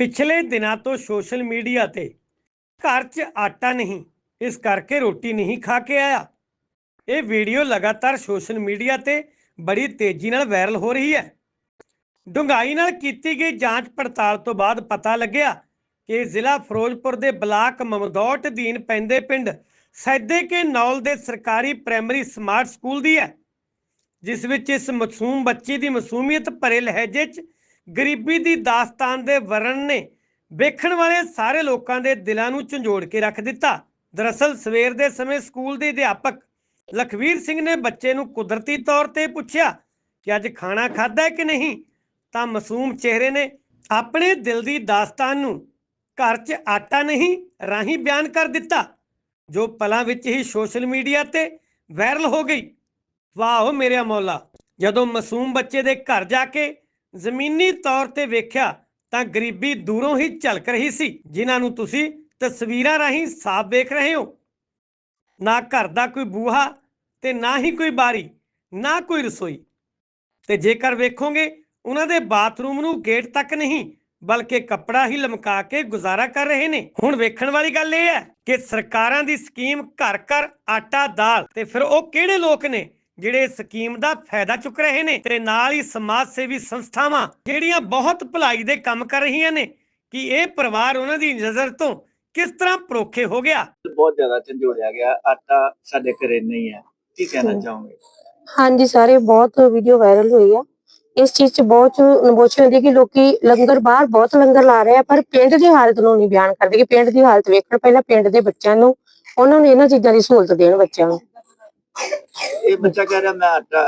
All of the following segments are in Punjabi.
ਪਿਛਲੇ ਦਿਨਾਂ ਤੋਂ ਸੋਸ਼ਲ ਮੀਡੀਆ ਤੇ ਘਰ 'ਚ ਆਟਾ ਨਹੀਂ, ਇਸ ਕਰਕੇ ਰੋਟੀ ਨਹੀਂ ਖਾ ਕੇ ਆਇਆ। ਇਹ ਵੀਡੀਓ ਲਗਾਤਾਰ ਸੋਸ਼ਲ ਮੀਡੀਆ ਤੇ ਬੜੀ ਤੇਜ਼ੀ ਨਾਲ ਵਾਇਰਲ ਹੋ ਰਹੀ ਹੈ। ਡੂੰਘਾਈ ਨਾਲ ਕੀਤੀ ਗਈ ਜਾਂਚ ਪੜਤਾਲ ਤੋਂ ਬਾਅਦ ਪਤਾ ਲੱਗਿਆ ਕਿ ਜ਼ਿਲ੍ਹਾ ਫਿਰੋਜ਼ਪੁਰ ਦੇ ਬਲਾਕ ਮਮਦੋਟ ਅਧੀਨ ਪੈਂਦੇ ਪਿੰਡ ਸੈਦੇ ਕੇ ਨੌਲ ਦੇ ਸਰਕਾਰੀ ਪ੍ਰਾਇਮਰੀ ਸਮਾਰਟ ਸਕੂਲ ਦੀ ਹੈ, ਜਿਸ ਵਿੱਚ ਇਸ ਮਾਸੂਮ ਬੱਚੀ ਦੀ ਮਾਸੂਮੀਅਤ ਭਰੇ ਲਹਿਜੇ 'ਚ ਗਰੀਬੀ ਦੀ ਦਾਸਤਾਨ ਦੇ ਵਰਣ ਨੇ ਵੇਖਣ ਵਾਲੇ ਸਾਰੇ ਲੋਕਾਂ ਦੇ ਦਿਲਾਂ ਨੂੰ ਝੰਜੋੜ ਕੇ ਰੱਖ ਦਿੱਤਾ। ਦਰਅਸਲ ਸਵੇਰ ਦੇ ਸਮੇਂ ਸਕੂਲ ਦੇ ਅਧਿਆਪਕ ਲਖਵੀਰ ਸਿੰਘ ਨੇ ਬੱਚੇ ਨੂੰ ਕੁਦਰਤੀ ਤੌਰ ਤੇ ਪੁੱਛਿਆ ਕਿ ਅੱਜ ਖਾਣਾ ਖਾਦਾ ਕਿ ਨਹੀਂ? ਤਾਂ ਮਾਸੂਮ ਚਿਹਰੇ ਨੇ ਆਪਣੇ ਦਿਲ ਦੀ ਦਾਸਤਾਨ ਨੂੰ ਘਰ 'ਚ ਆਟਾ ਨਹੀਂ, ਰਾਹੀਂ ਬਿਆਨ ਕਰ ਦਿੱਤਾ, ਜੋ ਪਲਾਂ ਵਿੱਚ ਹੀ ਸੋਸ਼ਲ ਮੀਡੀਆ ਤੇ ਵਾਇਰਲ ਹੋ ਗਈ। ਵਾਹ ਮੇਰਿਆ ਮੌਲਾ, ਜਦੋਂ ਮਾਸੂਮ ਬੱਚੇ ਦੇ ਘਰ ਜਾ ਕੇ ਜ਼ਮੀਨੀ ਤੌਰ ਤੇ ਵੇਖਿਆ ਤਾਂ ਗਰੀਬੀ ਦੂਰੋਂ ਹੀ ਝਲਕ ਰਹੀ ਸੀ। ਜਿਨ੍ਹਾਂ ਨੂੰ ਤੁਸੀਂ ਤਸਵੀਰਾਂ ਰਾਹੀਂ ਸਾਫ਼ ਵੇਖ ਰਹੇ ਹੋ। ਨਾ ਘਰ ਦਾ ਕੋਈ ਬੂਹਾ ਤੇ ਨਾ ਹੀ ਕੋਈ ਬਾਰੀ, ਨਾ ਕੋਈ ਰਸੋਈ। ਤੇ ਜੇਕਰ ਵੇਖੋਗੇ, ਉਹਨਾਂ ਦੇ ਬਾਥਰੂਮ ਨੂੰ ਗੇਟ ਤੱਕ ਨਹੀਂ, ਬਲਕਿ ਕੱਪੜਾ ਹੀ ਲਮਕਾ ਕੇ ਗੁਜ਼ਾਰਾ ਕਰ ਰਹੇ ਨੇ। ਹੁਣ ਵੇਖਣ ਵਾਲੀ ਗੱਲ ਇਹ ਹੈ ਕਿ ਸਰਕਾਰਾਂ ਦੀ ਸਕੀਮ ਘਰ ਘਰ ਆਟਾ ਦਾਲ ਤੇ ਫਿਰ ਉਹ ਕਿਹੜੇ ਲੋਕ ਨੇ? ਜਿਹੜੇ ਸਕੀਮ ਦਾ ਫਾਇਦਾ ਚੁੱਕ ਰਹੇ ਨੇ ਤੇ ਨਾਲ ਹੀ ਸਮਾਜ ਸੇਵੀ ਸੰਸਥਾਵਾਂ ਜਿਹੜੀਆਂ ਬਹੁਤ ਭਲਾਈ ਦੇ ਕੰਮ ਕਰ ਰਹੀਆਂ ਨੇ ਕਿ ਇਹ ਪਰਿਵਾਰ ਉਹਨਾਂ ਦੀ ਨਜ਼ਰ ਤੋਂ ਕਿਸ ਤਰ੍ਹਾਂ ਪਰੋਖੇ ਹੋ ਗਿਆ? ਬਹੁਤ ਜ਼ਿਆਦਾ ਝੰਜੋੜਿਆ ਗਿਆ ਆਟਾ ਸਾਡੇ ਘਰੇ ਨਹੀਂ ਹੈ। ਕੀ ਕਹਿਣਾ। ਚਾਹੋਗੇ? ਹਾਂਜੀ ਸਾਰੇ ਬਹੁਤ ਵੀਡੀਓ ਵਾਇਰਲ ਹੋਈ ਆ। ਇਸ ਚੀਜ਼ 'ਚ ਬਹੁਤ ਨਬੋਚੀ ਹੁੰਦੀ ਕਿ ਲੋਕੀ ਲੰਗਰ ਬਾਹਰ ਬਹੁਤ ਲੰਗਰ ਲਾ ਰਹੇ ਆ ਪਰ ਪਿੰਡ ਦੀ ਹਾਲਤ ਨੂੰ ਨਹੀਂ ਬਿਆਨ ਕਰਦੇ ਕਿ ਪਿੰਡ ਦੀ ਹਾਲਤ ਵੇਖਣ ਪਹਿਲਾਂ ਪਿੰਡ ਦੇ ਬੱਚਿਆਂ ਨੂੰ ਉਹਨਾਂ ਨੂੰ ਇਹਨਾਂ ਚੀਜ਼ਾਂ ਦੀ ਸਹੂਲਤ ਦੇਣ ਬੱਚਿਆਂ ਨੂੰ। ਇਹ ਬੱਚਾ ਕਹਿ ਰਿਹਾ ਮੈਂ ਆਟਾ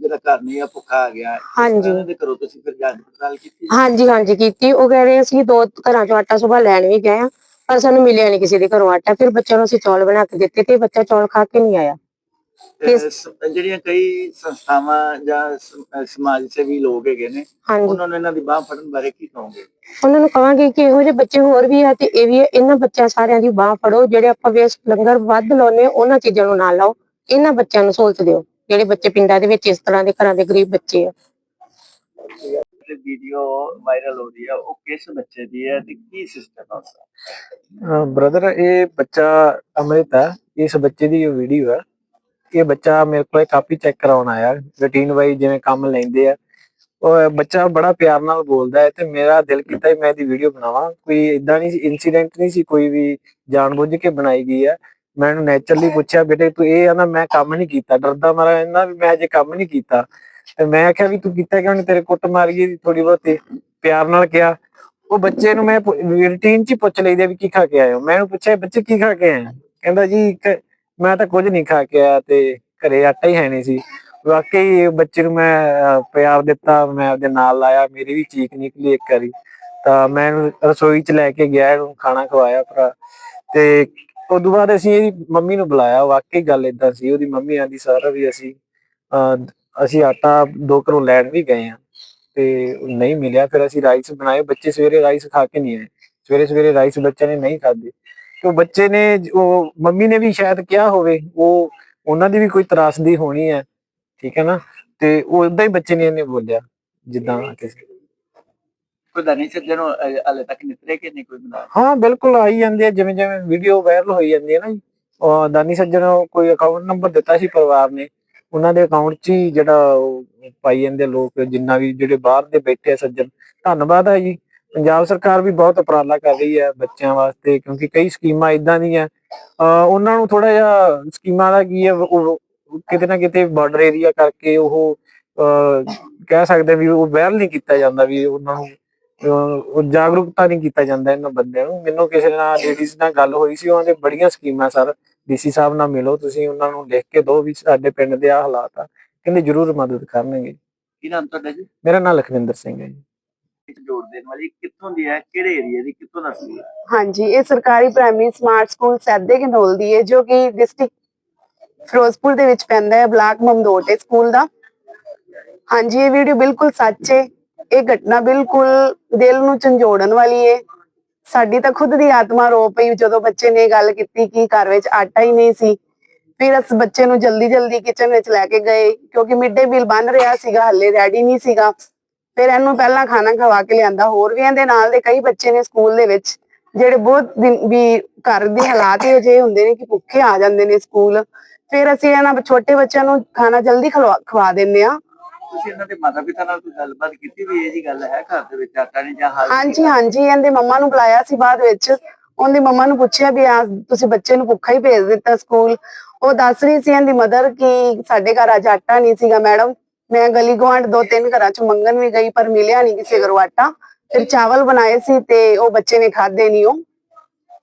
ਜਿਹੜਾ ਘਰ ਨਹੀਂ ਆ ਭੁੱਖਾ ਆ ਗਿਆ। ਹਾਂਜੀ। ਇਹਨਾਂ ਦੇ ਘਰੋਂ ਤੁਸੀਂ ਫਿਰ ਜਾਂਚ ਪੜਤਾਲ ਕੀਤੀ? ਹਾਂਜੀ ਹਾਂਜੀ ਕੀਤੀ। ਉਹ ਕਹਿ ਰਹੇ ਅਸੀਂ ਦੋ ਘਰਾਂ ਚੋਂ ਆਟਾ ਸੁਬਾ ਲੈਣ ਵੀ ਗਏ ਆ ਪਰ ਸਾਨੂੰ ਮਿਲਿਆ ਨਹੀਂ ਕਿਸੇ ਦੇ ਘਰੋਂ ਆਟਾ। ਫਿਰ ਬੱਚਿਆਂ ਨੂੰ ਅਸੀਂ ਚੌਲ ਬਣਾ ਕੇ ਦਿੱਤੇ ਤੇ ਬੱਚਾ ਚੌਲ ਖਾ ਕੇ ਨਹੀਂ ਆਇਆ। ਤੇ ਇਸ- ਸ- ਜਿਹੜੀਆਂ ਕਈ ਸੰਸਥਾਵਾਂ ਜਾਂ ਸ- ਅਹ ਸਮਾਜ ਸੇਵੀ ਲੋਕ ਹੈਗੇ ਨੇ ਹਾਂਜੀ। ਉਹਨਾਂ ਨੂੰ ਇਹਨਾਂ ਦੀ ਬਾਹ ਫੜਨ ਬਾਰੇ ਕੀ ਕਹੋਗੇ? ਉਹਨਾਂ ਨੂੰ ਕਹਾਂਗੇ ਕਿ ਇਹੋ ਜਿਹੇ ਬੱਚੇ ਹੋਰ ਵੀ ਆ ਤੇ ਇਹ ਵੀ ਆ, ਇਹਨਾਂ ਬੱਚਿਆਂ ਸਾਰਿਆਂ ਦੀ ਬਾਹ ਫੜੋ ਜਿਹੜੇ ਆਪਾਂ ਵੇਸਟ ਲੰਗਰ ਵੱਧ ਲਾਉਨੇ ਉਹਨਾਂ ਚੀਜ਼ਾਂ ਨੂੰ ਨਾ ਲਾਓ। ਇਹਨਾਂ ਬੱਚਿਆਂ ਨੂੰ ਸਹੂਲਤ ਦਿਓ ਜਿਹੜੇ ਬੱਚੇ ਪਿੰਡਾਂ ਦੇ ਵਿੱਚ ਇਸ ਤਰ੍ਹਾਂ ਦੇ ਘਰਾਂ ਦੇ ਗਰੀਬ ਬੱਚੇ ਆ? ਵੀਡੀਓ ਵਾਇਰਲ ਹੋ ਰਹੀ ਹੈ ਉਹ ਕਿਸ ਬੱਚੇ ਦੀ ਹੈ ਤੇ ਕੀ ਸਿਸਟਮ ਹੈ ਉਸਦਾ? ਬ੍ਰਦਰ ਇਹ ਬੱਚਾ ਅੰਮ੍ਰਿਤ ਹੈ। ਇਸ ਬੱਚੇ ਦੀ ਇਹ ਵੀਡੀਓ ਹੈ ਇਹ ਬੱਚਾ ਮੇਰੇ ਕੋਲ ਕਾਪੀ ਚੈੱਕ ਕਰਾਉਣ ਆਇਆ। ਰੂਟੀਨ ਵਾਈਜ਼ ਜਿਵੇਂ ਕੰਮ ਲੈਂਦੇ ਆ। ਉਹ ਬੱਚਾ ਬੜਾ ਪਿਆਰ ਨਾਲ ਬੋਲਦਾ ਹੈ ਤੇ ਮੇਰਾ ਦਿਲ ਕੀਤਾ ਮੈਂ ਇਹਦੀ ਵੀਡੀਓ ਬਣਾਵਾਂ। ਕੋਈ ਇਦਾਂ ਨਹੀਂ ਇਨਸੀਡੈਂਟ ਨਹੀਂ ਸੀ ਕੋਈ ਵੀ ਜਾਣਬੁੱਝ ਕੇ ਬਣਾਈ ਗਈ ਹੈ ਮੈਂ ਇਹਨੂੰ ਨੇਚਰਲੀ ਪੁੱਛਿਆ ਬੇਟੇ ਤੂੰ ਇਹ ਆ ਨਾ ਮੈਂ ਕੰਮ ਨਹੀਂ ਕੀਤਾ ਡਰਦਾ ਮਾਰਾ ਇਹਨਾਂ ਵੀ ਮੈਂ ਅਜੇ ਕੰਮ ਨਹੀਂ ਕੀਤਾ। ਤੇ ਮੈਂ ਆਖਿਆ ਵੀ ਤੂੰ ਕੀਤਾ ਕਿਉਂ ਨਹੀਂ ਤੇਰੇ ਕੁੱਟ ਮਾਰੀਏ ਥੋੜੀ ਬਹੁਤੀ ਪਿਆਰ ਨਾਲ ਕਿਹਾ। ਉਹ ਬੱਚੇ ਨੂੰ ਮੈਂ ਰੂਟੀਨ ਚ ਪੁੱਛ ਲਈਦੇ ਵੀ ਕੀ ਖਾ ਕੇ ਆਏ ਹੋ? ਮੈਂ ਉਹਨੂੰ ਪੁੱਛਿਆ ਬੱਚੇ ਕੀ ਖਾ ਕੇ ਆਏ? ਕਹਿੰਦਾ ਜੀ ਮੈਂ ਤਾਂ ਕੁਝ ਨਹੀਂ ਖਾ ਕੇ ਆਇਆ ਤੇ ਘਰੇ ਆਟਾ ਹੀ ਹੈ ਨਹੀਂ ਸੀ। ਵਾਕਈ ਇਹ ਬੱਚੇ ਨੂੰ ਮੈਂ ਪਿਆਰ ਦਿੱਤਾ ਮੈਂ ਉਹਦੇ ਨਾਲ ਲਾਇਆ ਮੇਰੀ ਵੀ ਚੀਕ ਨਿਕਲੀ ਇੱਕ ਵਾਰੀ। ਤਾਂ ਮੈਂ ਰਸੋਈ ਚ ਲੈ ਕੇ ਗਿਆ ਇਹਨੂੰ ਖਾਣਾ ਖਵਾਇਆ ਭਰਾ। ਤੇ ਉਦੋਂ ਬਾਅਦ ਅਸੀਂ ਇਹਦੀ ਮੰਮੀ ਨੂੰ ਬੁਲਾਇਆ, ਵਾਕਈ ਗੱਲ ਇਦਾਂ ਸੀ, ਉਹਦੀ ਮੰਮੀ ਆਂਦੀ, ਸਾਰਾ ਵੀ ਅਸੀਂ ਅਸੀਂ ਆਟਾ ਦੋ ਘਰੋਂ ਲੈਣ ਵੀ ਗਏ ਆ ਤੇ ਨਹੀਂ ਮਿਲਿਆ, ਫਿਰ ਅਸੀਂ ਰਾਈਸ ਬਣਾਏ, ਬੱਚੇ ਸਵੇਰੇ ਰਾਈਸ ਖਾ ਕੇ ਨਹੀਂ ਆਏ, ਸਵੇਰੇ ਸਵੇਰੇ ਰਾਈਸ ਬੱਚਿਆਂ ਨੇ ਨਹੀਂ ਖਾਦੇ ਤੇ ਉਹ ਬੱਚੇ ਨੇ, ਉਹ ਮੰਮੀ ਨੇ ਵੀ ਸ਼ਾਇਦ ਕਿਹਾ ਹੋਵੇ, ਉਹ, ਉਹਨਾਂ ਦੀ ਵੀ ਕੋਈ ਤਰਾਸਦੀ ਹੋਣੀ ਹੈ, ਠੀਕ ਹੈ ਨਾ, ਤੇ ਉਹ ਉਦਾਂ ਹੀ ਬੱਚੇ ਨੇ ਇਹਨੇ ਬੋਲਿਆ, ਜਿੱਦਾਂ ਕਿਸੇ ਖੁਦਾ ਸੱਜਣੋ ਹਲੇ ਤੱਕ ਨਿਤਰੇ ਕਿ ਨਹੀਂ ਕੋਈ ਬਣਾ ਹਾਂ, ਬਿਲਕੁਲ ਆਈ ਜਾਂਦੇ ਆ ਜਿਵੇਂ ਜਿਵੇਂ ਵੀਡੀਓ ਵਾਇਰਲ ਹੋਈ ਜਾਂਦੀ ਹੈ ਨਾ ਜੀ। ਦਾਨੀ ਸੱਜਣ ਕੋਈ ਅਕਾਊਂਟ ਨੰਬਰ ਦਿੱਤਾ ਸੀ ਪਰਿਵਾਰ ਨੇ। ਉਹਨਾਂ ਦੇ ਅਕਾਊਂਟ 'ਚ ਹੀ ਜਿਹੜਾ ਪਾਈ ਜਾਂਦੇ ਲੋਕ, ਜਿੰਨਾ ਵੀ ਜਿਹੜੇ ਬਾਹਰ ਦੇ ਬੈਠੇ ਸੱਜਣ। ਧੰਨਵਾਦ ਹੈ ਜੀ। ਪੰਜਾਬ ਸਰਕਾਰ ਵੀ ਬਹੁਤ ਉਪਰਾਲਾ ਕਰ ਰਹੀ ਹੈ ਬੱਚਿਆਂ ਵਾਸਤੇ, ਕਿਉਂਕਿ ਕਈ ਸਕੀਮਾਂ ਇਦਾਂ ਦੀਆਂ ਉਹਨਾਂ ਨੂੰ ਥੋੜਾ ਜਿਹਾ ਸਕੀਮਾਂ ਦਾ ਕੀ ਹੈ ਕਿਤੇ ਨਾ ਕਿਤੇ ਬਾਰਡਰ ਏਰੀਆ ਕਰਕੇ ਉਹ, ਅਹ, ਕਹਿ ਸਕਦੇ ਵੀ ਉਹ ਵਾਇਰਲ ਨਹੀਂ ਕੀਤਾ ਜਾਂਦਾ ਵੀ ਉਹਨਾਂ ਨੂੰ ਉਹ ਜਾਗਰੂਕਤਾ ਨਹੀਂ ਕੀਤਾ ਜਾਂਦਾ ਇਹਨਾਂ ਬੰਦਿਆਂ ਨੂੰ। ਮੈਨੂੰ ਕਿਸੇ ਨਾਲ ਲੇਡੀਜ਼ ਨਾਲ ਗੱਲ ਹੋਈ ਸੀ ਉਹਨਾਂ ਦੇ ਬੜੀਆਂ ਸਕੀਮਾਂ ਸਰ। ਡੀਸੀ ਸਾਹਿਬ ਨਾਲ ਮਿਲੋ ਤੁਸੀਂ ਉਹਨਾਂ ਨੂੰ ਲਿਖ ਕੇ ਦਿਓ ਵੀ ਸਾਡੇ ਪਿੰਡ ਦੇ ਆ ਹਾਲਾਤ ਆ। ਕਹਿੰਦੇ ਜ਼ਰੂਰ ਮਦਦ ਕਰਨਗੇ। ਕੀ ਨਾਮ ਤੁਹਾਡਾ ਜੀ? ਮੇਰਾ ਨਾਮ ਲਖਵਿੰਦਰ ਸਿੰਘ ਹੈ ਜੀ। ਇੱਕ ਜੋੜ ਦੇਣ ਵਾਲੀ ਕਿੱਥੋਂ ਦੀ ਹੈ ਕਿਹੜੇ ਏਰੀਆ ਦੀ ਕਿੱਥੋਂ ਦਾ ਸਕੂਲ ਹੈ ਹਾਂਜੀ ਇਹ ਸਰਕਾਰੀ ਪ੍ਰਾਇਮਰੀ ਸਮਾਰਟ ਸਕੂਲ ਸੈਦੇ ਘਨੌਲ ਦੀ ਹੈ ਜੋ ਕਿ ਡਿਸਟ੍ਰਿਕਟ ਫਿਰੋਜ਼ਪੁਰ ਦੇ ਵਿੱਚ ਪੈਂਦਾ ਹੈ ਬਲਾਕ ਮਮਦੋਟ ਸਕੂਲ ਦਾ। ਹਾਂਜੀ ਇਹ ਵੀਡੀਓ ਬਿਲਕੁਲ ਸੱਚ ਹੈ। ਇਹ ਘਟਨਾ ਬਿਲਕੁਲ ਦਿਲ ਨੂੰ ਝੰਜੋੜਨ ਵਾਲੀ ਹੈ ਸਾਡੀ ਤਾਂ ਖੁਦ ਦੀ ਆਤਮਾ ਰੋ ਪਈ ਜਦੋਂ ਬੱਚੇ ਨੇ ਇਹ ਗੱਲ ਕੀਤੀ ਕਿ ਘਰ ਵਿੱਚ ਆਟਾ ਹੀ ਨਹੀਂ ਸੀ। ਫਿਰ ਅਸੀਂ ਬੱਚੇ ਨੂੰ ਜਲਦੀ ਜਲਦੀ ਕਿਚਨ ਵਿੱਚ ਲੈ ਕੇ ਗਏ ਕਿਉਂਕਿ ਮਿਡ ਡੇ ਮੀਲ ਬਣ ਰਿਹਾ ਸੀਗਾ, ਹੱਲੇ ਰੈਡੀ ਨਹੀਂ ਸੀਗਾ। ਫਿਰ ਇਹਨੂੰ ਪਹਿਲਾਂ ਖਾਣਾ ਖਵਾ ਕੇ ਲਿਆਂਦਾ, ਹੋਰ ਵੀ ਇਹਦੇ ਨਾਲ ਦੇ ਕਈ ਬੱਚੇ ਨੇ ਸਕੂਲ ਦੇ ਵਿੱਚ, ਜਿਹੜੇ ਬਹੁਤ ਦਿਨ ਵੀ ਘਰ ਦੇ ਹਾਲਾਤ ਇਹੋ ਜਿਹੇ ਹੁੰਦੇ ਨੇ ਕਿ ਭੁੱਖੇ ਆ ਜਾਂਦੇ ਨੇ ਸਕੂਲ ਫਿਰ ਅਸੀਂ ਇਹਨਾਂ ਛੋਟੇ ਬੱਚਿਆਂ ਨੂੰ ਖਾਣਾ ਜਲਦੀ ਖਲਵਾ- ਖਵਾ ਦਿੰਦੇ ਆ ਤੁਸੀਂ ਇਹਨਾਂ ਦੇ ਮਾਤਾ ਪਿਤਾ ਨਾਲ ਕੋਈ ਗੱਲਬਾਤ ਕੀਤੀ ਵੀ ਇਹ ਜੀ ਗੱਲ ਹੈ ਘਰ ਦੇ ਵਿੱਚ ਆਟਾ ਨਹੀਂ ਜਾਂ ਹਾਲ ਹਾਂਜੀ ਹਾਂਜੀ ਇਹਦੇ ਮੰਮਾ ਨੂੰ ਬੁਲਾਇਆ ਸੀ ਬਾਅਦ ਵਿੱਚ। ਉਹਦੀ ਮੰਮਾ ਨੂੰ ਪੁੱਛਿਆ ਵੀ ਆ ਤੁਸੀਂ ਬੱਚੇ ਨੂੰ ਭੁੱਖਾ ਹੀ ਭੇਜ ਦਿੱਤਾ ਸਕੂਲ। ਉਹ ਦੱਸ ਰਹੀ ਸੀ ਇਹਦੀ ਮਦਰ ਕਿ ਸਾਡੇ ਘਰ ਅੱਜ ਆਟਾ ਨਹੀਂ ਸੀਗਾ ਮੈਡਮ। ਮੈਂ ਗਲੀ ਗੁਆਂਢ ਦੋ ਤਿੰਨ ਘਰਾਂ ਚ ਮੰਗਣ ਵੀ ਗਈ ਪਰ ਮਿਲਿਆ ਨਹੀਂ ਕਿਸੇ ਘਰੋਂ ਆਟਾ। ਫਿਰ ਚਾਵਲ ਬਣਾਏ ਸੀ ਤੇ ਉਹ ਬੱਚੇ ਨੇ ਖਾਦੇ ਨਹੀਂ ਉਹ।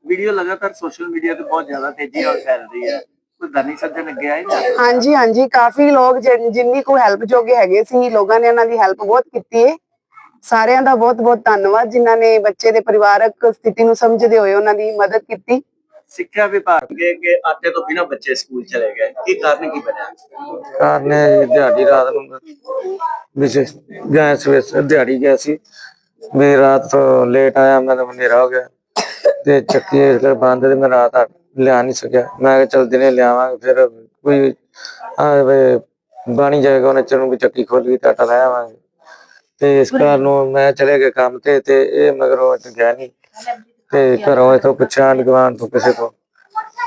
ਵੀਡੀਓ ਲਗਾਤਾਰ ਸੋਸ਼ਲ ਮੀਡੀਆ ਤੇ ਬਹੁਤ ਜ਼ਿਆਦਾ ਤੇਜ਼ੀ ਨਾਲ ਫੈਲ ਰਹੀ ਹੈ। ਕੋਈ ਦਾਨੀ ਸੱਜਣ ਅੱਗੇ ਆਏ ਨਾ ਹਾਂਜੀ ਹਾਂਜੀ ਕਾਫੀ ਲੋਕ ਜਿਨ- ਜਿੰਨੀ ਕੋ ਹੈਲਪ ਜੋਗੇ ਹੈਗੇ ਸੀ ਲੋਕਾਂ ਨੇ ਇਹਨਾਂ ਦੀ ਹੈਲਪ ਬਹੁਤ ਕੀਤੀ ਹੈ ਸਾਰਿਆਂ ਦਾ ਬਹੁਤ ਬਹੁਤ ਧੰਨਵਾਦ ਜਿਨ੍ਹਾਂ ਨੇ ਬੱਚੇ ਦੇ ਪਰਿਵਾਰਕ ਸਥਿਤੀ ਨੂੰ ਸਮਝਦੇ ਹੋਏ ਉਹਨਾਂ ਦੀ ਮਦਦ ਕੀਤੀ। ਸਿੱਖਿਆ ਵਿਭਾਗ ਦੇ ਕਿ ਆਟੇ ਤੋਂ ਬਿਨਾਂ ਬੱਚੇ ਸਕੂਲ ਚਲੇ ਗਏ। ਕੀ ਕਾਰਨ ਕੀ ਬਣਿਆ? ਕਾਰਨ ਇਹ ਦਿਹਾੜੀ ਰਾਤ ਨੂੰ ਵਿਸ਼ੇਸ਼ ਗਏ ਸਵੇਰ ਦਿਹਾੜੀ ਗਿਆ ਸੀ। ਮੈਂ ਰਾਤ ਤੋਂ ਲੇਟ ਆਇਆ ਮੈਨੂੰ ਹਨੇਰਾ ਹੋ ਗਿਆ। ਤੇ ਚੱਕੀ ਇਸ ਕਰ ਬੰਦ ਤੇ ਮੈਂ ਰਾਤ ਆ- ਲਿਆ ਨਹੀਂ ਸਕਿਆ। ਮੈਂ ਕਿਹਾ ਚਲ ਦਿਨੇ ਲਿਆਵਾਂਗੇ ਫਿਰ ਕੋਈ ਆ ਵੇ ਬਾਣੀ ਜਾਏਗਾ ਉਹਨੇ ਚਨੂੰ ਵੀ ਚੱਕੀ ਖੋਲ ਗਈ ਤਾਂ ਆਟਾ ਲੈ ਆਵਾਂਗੇ। ਤੇ ਇਸ ਕਾਰਨ ਨੂੰ ਮੈਂ ਚਲੇ ਗਿਆ ਕੰਮ ਤੇ ਤੇ ਇਹ ਮਗਰੋਂ ਅੱਜ ਗਿਆ ਨਹੀਂ। ਤੇ ਘਰੋਂ ਇਥੋਂ ਪੁੱਛਿਆ ਗਵਾਨ ਤੋਂ ਕਿਸੇ ਤੋਂ।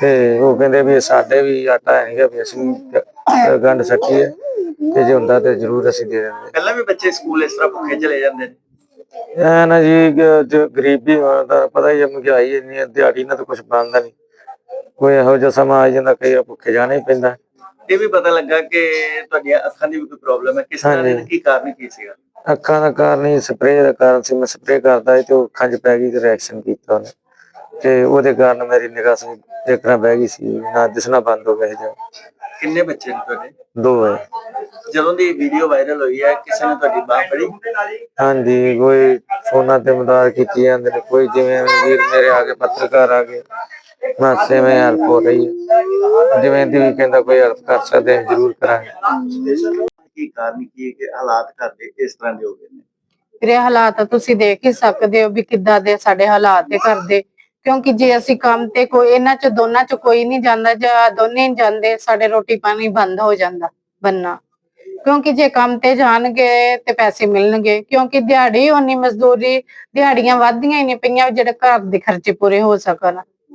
ਤੇ ਉਹ ਕਹਿੰਦੇ ਵੀ ਸਾਡੇ ਵੀ ਆਟਾ ਹੈ ਨਹੀਂਗਾ ਵੀ ਅਸੀਂ ਗੰਢ ਸਕੀ ਹੈ ਤੇ ਜੇ ਹੁੰਦਾ ਤੇ ਜ਼ਰੂਰ ਅਸੀਂ ਦੇ ਦਿੰਦੇ। ਪਹਿਲਾਂ ਵੀ ਬੱਚੇ ਸਕੂਲ ਇਸ ਤਰ੍ਹਾਂ ਭੁੱਖੇ ਚਲੇ ਜਾਂਦੇ ਨੇ। ਐ ਨਾ ਜੀ ਜੋ ਗਰੀਬੀ ਹੋਣ ਦਾ ਪਤਾ ਹੀ ਹੈ ਮਹਿੰਗਾਈ ਇੰਨੀ ਹੈ ਦਿਹਾੜੀ ਨਾਲ ਤਾਂ ਕੁਝ ਬਣਦਾ ਨਹੀਂ ਕੋਈ ਇਹੋ ਜਿਹਾ ਸਮਾਂ ਆ ਜਾਂਦਾ ਕਈ ਵਾਰ ਭੁੱਖੇ ਜਾਣਾ ਹੀ ਪੈਂਦਾ। ਇਹ ਵੀ ਪਤਾ ਲੱਗਾ ਕਿ ਤੁਹਾਡੀਆਂ ਅੱਖਾਂ ਦੀ ਵੀ ਕੋਈ ਪ੍ਰੋਬਲਮ ਹੈ। ਕਿਸ ਤਰ੍ਹਾਂ ਦੀ। ਕੀ ਕਾਰਨ ਕੀ ਸੀਗਾ? ਅੱਖਾਂ ਦਾ ਕਾਰਨ ਹੀ ਸਪਰੇਅ ਦਾ ਕਾਰਨ ਸੀ। ਮੈਂ ਸਪਰੇਅ ਕਰਦਾ ਸੀ ਤੇ ਉਹ ਅੱਖਾਂ 'ਚ ਪੈ ਗਈ ਤੇ ਰਿਐਕਸ਼ਨ ਕੀਤਾ ਉਹਨੇ। ਤੇ ਉਹਦੇ ਕਾਰਨ ਮੇਰੀ ਨਿਗਾਹ ਸੀ ਦੇਖਣਾ ਬਹਿ ਗਈ ਸੀ। ਨਾ ਦਿਸਣਾ ਬੰਦ ਹੋ ਗਿਆ ਜਾਂ। ਕਿੰਨੇ ਬੱਚੇ ਨੇ ਤੁਹਾਡੇ? ਦੋ ਹੈ। ਜਦੋਂ ਦੀ ਵੀਡੀਓ ਵਾਇਰਲ ਹੋਈ ਹੈ ਕਿਸੇ ਨੇ ਤੁਹਾਡੀ ਬਾਹ ਫੜੀ? ਹਾਂਜੀ ਕੋਈ ਫੋਨਾਂ ਤੇ ਮਦਦ ਕੀਤੀ ਜਾਂਦੇ ਨੇ। ਕੋਈ ਜਿਵੇਂ ਵੀਰ ਮੇਰੇ ਆ ਪੱਤਰਕਾਰ ਆ ਗਏ। ਮਾਸੇ ਮੈਂ ਹੈਲਪ ਹੋ ਰਹੀ ਹੈ। ਜਿਵੇਂ ਦੀ ਵੀ ਕਹਿੰਦਾ ਕੋਈ ਹੈਲਪ ਕਰ ਸਕਦੇ ਹਾਂ ਜ਼ਰੂਰ ਕਰਾਂਗੇ। ਕੀ ਕਾਰਨ ਕੀ ਕਿ ਹਾਲਾਤ ਘਰ ਦੇ ਇਸ ਤਰ੍ਹਾਂ ਦੇ ਹੋ ਗਏ ਨੇ? ਵੀਰੇ ਹਾਲਾਤ ਤੁਸੀਂ ਦੇਖ ਹੀ ਸਕਦੇ ਹੋ ਵੀ ਕਿੱਦਾਂ ਦੇ ਸਾਡੇ ਹਾਲਾਤ ਦੇ ਘਰ ਦੇ। ਕਿਉਂਕਿ ਜੇ ਅਸੀਂ ਕੰਮ ਤੇ ਕੋਈ ਇਹਨਾਂ ਚ ਦੋਨਾਂ ਚ ਕੋਈ ਨਹੀਂ ਜਾਂਦਾ ਜਾਂ ਦੋਨੇ ਨਹੀਂ ਜਾਂਦੇ ਸਾਡੇ ਰੋਟੀ ਪਾਣੀ ਬੰਦ ਹੋ ਜਾਂਦਾ ਬੰਨਾ। ਕਿਉਂਕਿ ਜੇ ਕੰਮ ਤੇ ਜਾਣਗੇ ਤੇ ਪੈਸੇ ਮਿਲਣਗੇ। ਕਿਉਂਕਿ ਦਿਹਾੜੀ ਉਨੀ ਮਜ਼ਦੂਰੀ ਦਿਹਾੜੀਆਂ ਵੱਧਦੀਆਂ ਹੀ ਨਹੀਂ ਪਈਆਂ ਜਿਹੜੇ ਘਰ ਦੇ ਖਰਚੇ ਪੂਰੇ ਹੋ ਸਕਣ।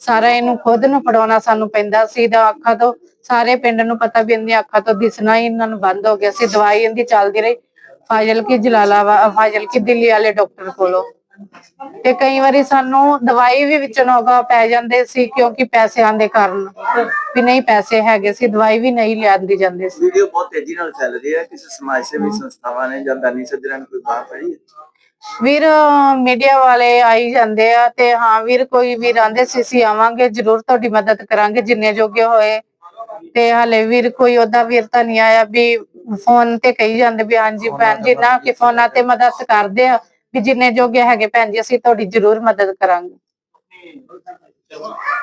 ਸਾਰਾ ਇਹਨੂੰ ਖੁਦ ਨੂੰ ਫੜਾਉਣਾ ਸਾਨੂੰ ਪੈਂਦਾ ਸੀ ਦਾ ਅੱਖਾਂ ਤੋਂ ਸਾਰੇ ਪਿੰਡ ਨੂੰ ਪਤਾ ਵੀ ਇਹਦੀਆਂ ਅੱਖਾਂ ਤੋਂ ਦਿਸਣਾ ਹੀ ਇਹਨਾਂ ਨੂੰ ਬੰਦ ਹੋ ਗਿਆ ਸੀ, ਦਵਾਈ ਇਹਦੀ ਚੱਲਦੀ ਰਹੀ। ਫਾਜ਼ਲ ਕੀ ਜਲਾਲਾਬਾਦ ਫਾਜ਼ਲ ਕੀ ਦਿੱਲੀ ਵਾਲੇ ਡਾਕਟਰ ਕੋਲੋਂ। ਤੇ ਕਈ ਵਾਰੀ ਸਾਨੂੰ ਦਵਾਈ ਵੀ ਵਿੱਚ ਨੋਗਾ ਪੈ ਜਾਂਦੇ ਸੀ, ਕਿਉਂਕਿ ਪੈਸਿਆਂ ਦੇ ਕਾਰਨ ਵੀ ਨਹੀਂ ਪੈਸੇ ਹੈਗੇ ਸੀ, ਦਵਾਈ ਵੀ ਨਹੀਂ ਲਿਆਂਦੀ ਜਾਂਦੇ ਸੀ। ਵੀਡੀਓ ਬਹੁਤ ਤੇਜ਼ੀ ਨਾਲ ਫੈਲ ਰਹੀ ਹੈ, ਕਿਸੇ ਸਮਾਜ ਸੇਵੀ ਸੰਸਥਾਵਾਂ ਨੇ ਜਾਂ ਦਾਨੀ ਸੱਜਣਾਂ ਨੇ ਕੋਈ ਬਾਹ ਫੜੀ ਹੈ? ਵੀਰ ਮੀਡੀਆ ਵਾਲੇ ਆਈ ਜਾਂਦੇ ਆ ਤੇ ਹਾਂ ਵੀਰ ਕੋਈ ਵੀਰ ਆਂਦੇ ਸੀ ਅਸੀਂ ਆਵਾਂਗੇ ਜਰੂਰ ਤੁਹਾਡੀ ਮਦਦ ਕਰਾਂਗੇ ਜਿੰਨੇ ਜੋਗੇ ਹੋਏ। ਤੇ ਹਲੇ ਵੀਰ ਕੋਈ ਉਹਦਾ ਵੀਰ ਤਾਂ ਨਹੀਂ ਆਇਆ ਵੀ ਫੋਨ ਤੇ ਕਹੀ ਜਾਂਦੇ ਵੀ ਹਾਂਜੀ ਭੈਣ ਜੀ ਨਾ ਕਿ ਫੋਨਾਂ ਤੇ ਮਦਦ ਕਰਦੇ ਆ ਵੀ ਜਿੰਨੇ ਜੋਗੇ ਹੈਗੇ ਭੈਣ ਜੀ ਅਸੀਂ ਤੁਹਾਡੀ ਜਰੂਰ ਮਦਦ ਕਰਾਂਗੇ।